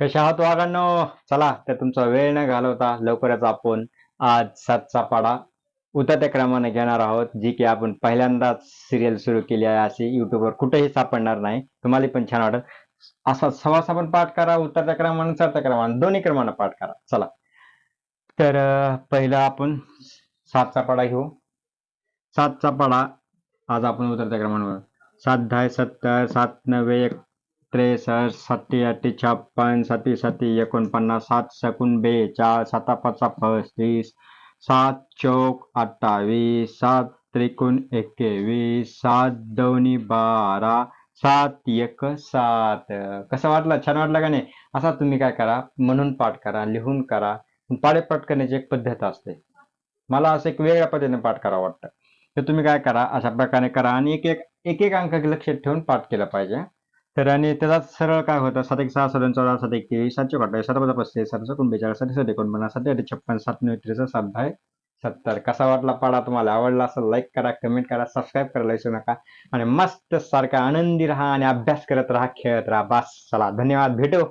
कशा आहात वागांनो चला तर तुमचा वेळ न घालवता लवकरच आपण आज सातचा पाडा उतरत्या क्रमाने घेणार आहोत जी की आपण पहिल्यांदाच सिरियल सुरू केली आहे. अशी युट्यूबवर कुठेही सापडणार नाही. तुम्हाला पण छान वाटत असा सवासा आपण पाठ करा उतरत्या क्रमाने चढत्या क्रमाने दोन्ही क्रमाने पाठ करा. चला. तर पहिला आपण सातचा पाडा घेऊ. सातचा पाडा आज आपण उतरत्या क्रमांवर सात दहा सत्तर सात नव्वे एक त्रेसष्टसाठी अठ्ठी छप्पन सती सत्ती एकोणपन्नास सात सकून बेचाळ साता पाचा पस्तीस सात चौक अठ्ठावीस सात त्रिकोण एकवीस सात दोन्ही बारा सात एक सात. कसं वाटलं? छान वाटलं का नाही? असा तुम्ही काय करा म्हणून पाठ करा लिहून करा. पाढे पाठ करण्याची एक पद्धत असते. मला असं एक वेगळ्या पद्धतीने पाठ करावं वाटतं. तर तुम्ही काय करा अशा प्रकारे करा आणि एक एक एक एक अंक लक्षात ठेवून पाठ केला पाहिजे. तर आणि त्याचा सरळ काय होतं? सात एक सहा सदन चौदा सात एक तेवीस सातशे अठ्ठावीस सात पाच पस्तीस सातशे सकून बेचाळीस सात एकोणपन्नास सात आठ छप्पन सात नऊ त्रेसष्ट सात दहा सत्तर. कसा वाटला पाडा तुम्हाला? आवडला असं लाईक करा कमेंट करा सबस्क्राईब करायला विसरू नका. आणि मस्त सारखा आनंदी राहा आणि अभ्यास करत राहा खेळत राहा. बस चला. धन्यवाद. भेटू.